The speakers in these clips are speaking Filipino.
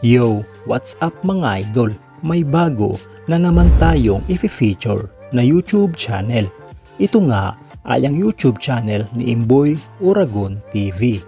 Yo, what's up mga idol? May bago na naman tayong i-feature na YouTube channel. Ito nga ay ang YouTube channel ni Imboy Uragon TV.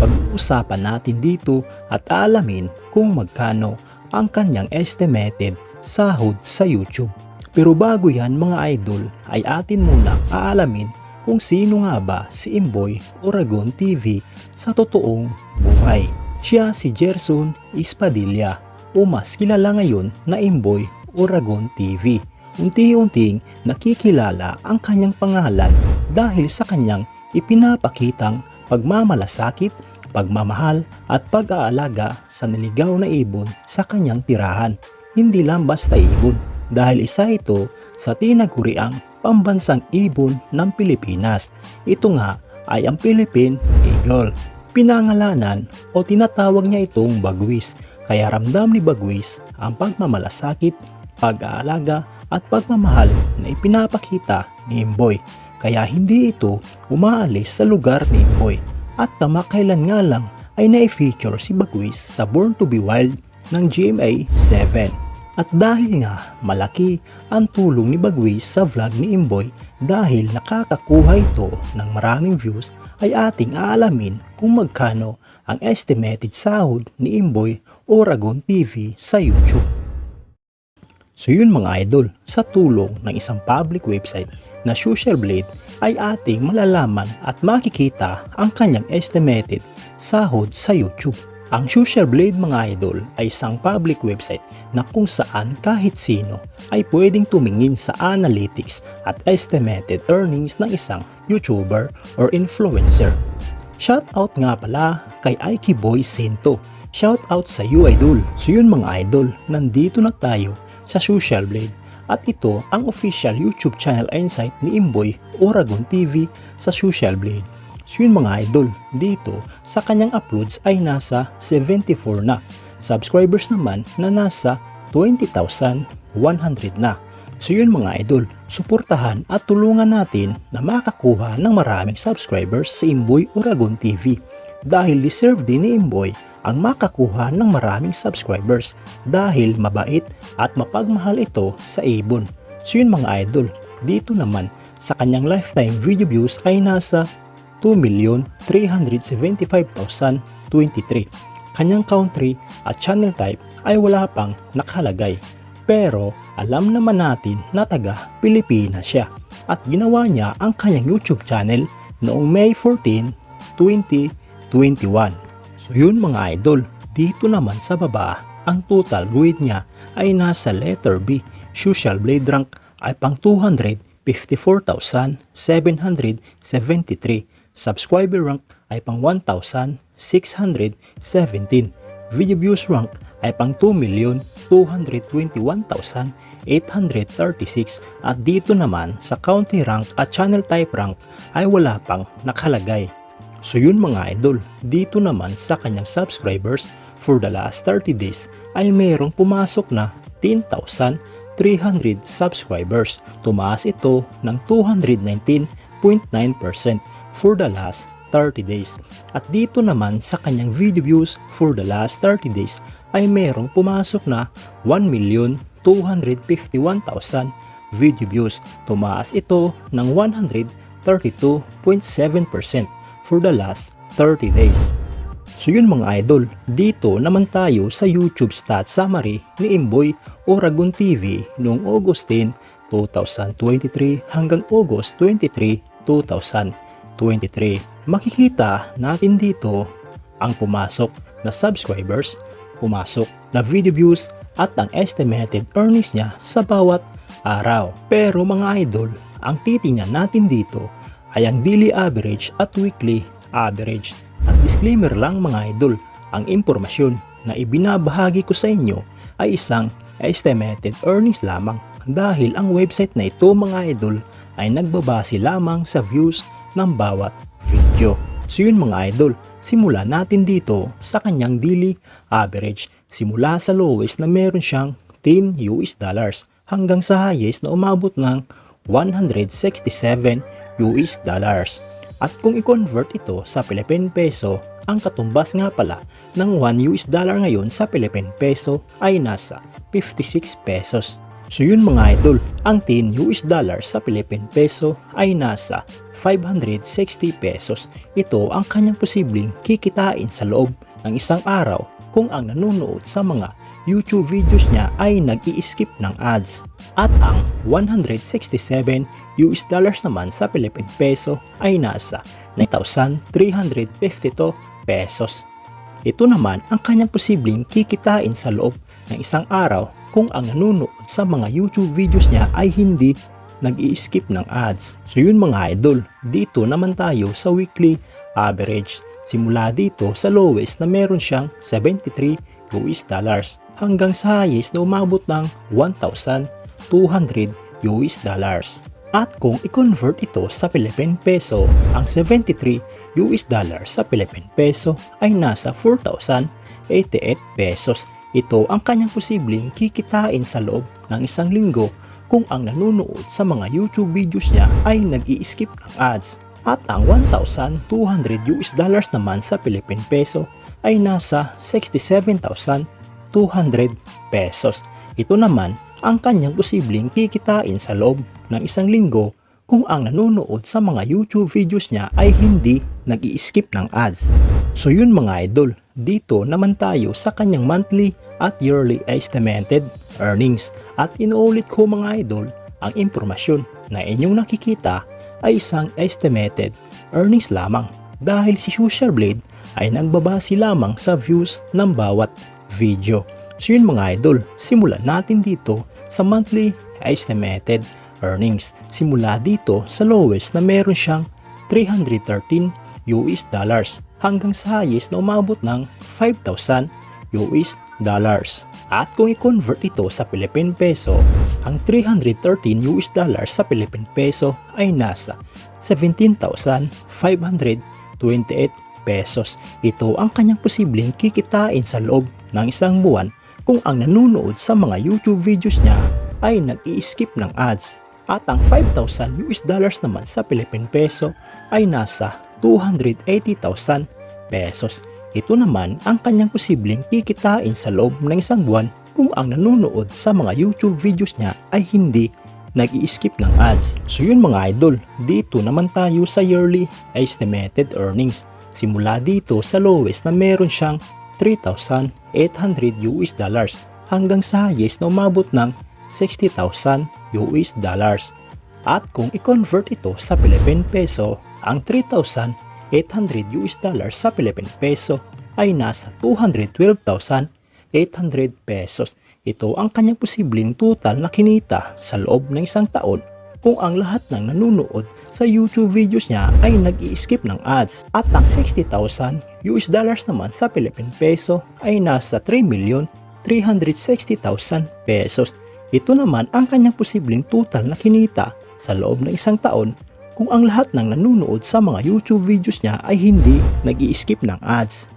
Pag-uusapan natin dito at alamin kung magkano ang kanyang estimated sahod sa YouTube. Pero bago yan mga idol ay atin muna aalamin kung sino nga ba si Imboy Uragon TV sa totoong buhay. Siya si Gerson Espadilla o mas kilala ngayon na Imboy Uragon TV. Unti-unting nakikilala ang kanyang pangalan dahil sa kanyang ipinapakitang pagmamalasakit, pagmamahal at pag-aalaga sa niligaw na ibon sa kanyang tirahan. Hindi lang basta ibon dahil isa ito sa tinaguriang pambansang ibon ng Pilipinas. Ito nga ay ang Philippine Eagle. Pinangalanan o tinatawag niya itong bagwis. Kaya ramdam ni bagwis ang pagmamalasakit, pag-aalaga at pagmamahal na ipinapakita ni Imboy. Kaya hindi ito umaalis sa lugar ni Imboy. At tamakailan nga lang ay na-feature si Bagwis sa Born to be Wild ng GMA 7. At dahil nga malaki ang tulong ni Bagwis sa vlog ni Imboy dahil nakakakuha ito ng maraming views ay ating aalamin kung magkano ang estimated sahod ni Imboy Oragon TV sa YouTube. So yun mga idol, sa tulong ng isang public website na Social Blade ay ating malalaman at makikita ang kanyang estimated sahod sa YouTube. Ang Social Blade mga idol ay isang public website na kung saan kahit sino ay pwedeng tumingin sa analytics at estimated earnings ng isang YouTuber or influencer. Shoutout nga pala kay Aiki Boy Sento. Shoutout sa you idol. So yun mga idol, nandito na tayo sa Social Blade at ito ang official YouTube channel insight ni Imboy Oragon TV sa Social Blade. So yun mga idol, dito sa kanyang uploads ay nasa 74 na. Subscribers naman na nasa 20,100 na. So yun mga idol, suportahan at tulungan natin na makakuha ng maraming subscribers sa Imboy Oragon TV dahil deserve din ni Imboy ang makakuha ng maraming subscribers dahil mabait at mapagmahal ito sa ibon. So yun mga idol, dito naman sa kanyang lifetime video views ay nasa 2,375,023. Kanyang country at channel type ay wala pang nakalagay. Pero alam naman natin na taga Pilipinas siya at ginawa niya ang kanyang YouTube channel noong May 14, 2021. So yun mga idol, dito naman sa baba, ang total grade niya ay nasa letter B. Social Blade rank ay pang 254,773. Subscriber rank ay pang 1,617. Video views rank ay pang 2,221,836 at dito naman sa county rank at channel type rank ay wala pang nakalagay. So yun mga idol, dito naman sa kanyang subscribers for the last 30 days ay mayroong pumasok na 10,300 subscribers. Tumaas ito ng 219.9% for the last 30 days. At dito naman sa kanyang video views for the last 30 days ay mayroong pumasok na 1,251,000 video views. Tumaas ito ng 132.7% for the last 30 days. So yun mga idol, dito naman tayo sa YouTube stat summary ni Imboy Oragon TV noong August 10, 2023 hanggang August 23, 2023. Makikita natin dito ang pumasok na subscribers, pumasok na video views at ang estimated earnings niya sa bawat araw. Pero mga idol, ang titingnan natin dito ay ang daily average at weekly average. At disclaimer lang mga idol, ang impormasyon na ibinabahagi ko sa inyo ay isang estimated earnings lamang dahil ang website na ito mga idol ay nagbabase lamang sa views ng bawat video. So yun mga idol, simula natin dito sa kanyang daily average. Simula sa lowest na meron siyang 10 US dollars hanggang sa highest na umabot ng 167 US dollars. At kung i-convert ito sa Philippine Peso, ang katumbas nga pala ng 1 US dollar ngayon sa Philippine Peso ay nasa 56 pesos. So yun mga idol, ang 10 US dollar sa Philippine Peso ay nasa 560 pesos. Ito ang kanyang posibleng kikitain sa loob ng isang araw kung ang nanonood sa mga YouTube videos niya ay nag skip ng ads. At ang 167 US dollars naman sa Philippine Peso ay nasa 9,352 pesos. Ito naman ang kanyang posibleng kikitain sa loob ng isang araw kung ang nanonood sa mga YouTube videos niya ay hindi nag skip ng ads. So yun mga idol, dito naman tayo sa weekly average. Simula dito sa lowest na meron siyang 73 US dollars hanggang sa highest na umabot ng 1,200 US dollars. At kung i-convert ito sa Philippine Peso, ang 73 US dollars sa Philippine Peso ay nasa 4,088 pesos. Ito ang kanyang posibleng kikitain sa loob ng isang linggo kung ang nanonood sa mga YouTube videos niya ay nag skip ng ads. At ang 1,200 US dollars naman sa Philippine Peso ay nasa 67,200 pesos. Ito naman ang kanyang posibleng kikitain sa loob ng isang linggo kung ang nanonood sa mga YouTube videos niya ay hindi nag skip ng ads. So yun mga idol, dito naman tayo sa kanyang monthly at yearly estimated earnings. At inuulit ko mga idol, ang impormasyon na inyong nakikita ay isang estimated earnings lamang dahil si Social Blade ay nagbabase lamang sa views ng bawat video. So yun mga idol, simulan natin dito sa monthly estimated earnings. Simula dito sa lowest na meron siyang 313 US dollars hanggang sa highest na umabot ng 5,000 US dollars. At kung i-convert ito sa Philippine Peso, ang 313 US dollars sa Philippine Peso ay nasa 17,528 pesos. Ito ang kanyang posibleng kikitain sa loob ng isang buwan kung ang nanonood sa mga YouTube videos niya ay nag skip ng ads. At ang 5,000 US dollars naman sa Philippine Peso ay nasa 280,000 pesos. Ito naman ang kanyang posibleng kikitain sa loob ng isang buwan kung ang nanonood sa mga YouTube videos niya ay hindi nag skip ng ads. So yun mga idol, dito naman tayo sa yearly estimated earnings. Simula dito sa lowest na meron siyang 3,800 US dollars hanggang sa highest na umabot ng 60,000 US dollars. At kung i-convert ito sa Philippine Peso, ang 3,800 US dollars sa Philippine Peso ay nasa 212,800 pesos. Ito ang kanyang posibleng total na kinita sa loob ng isang taon kung ang lahat ng nanonood sa YouTube videos niya ay nag skip ng ads. At ang 60,000 US dollars naman sa Philippine Peso ay nasa 3,360,000 pesos. Ito naman ang kanyang posibleng total na kinita sa loob ng isang taon kung ang lahat ng nanonood sa mga YouTube videos niya ay hindi nag skip ng ads.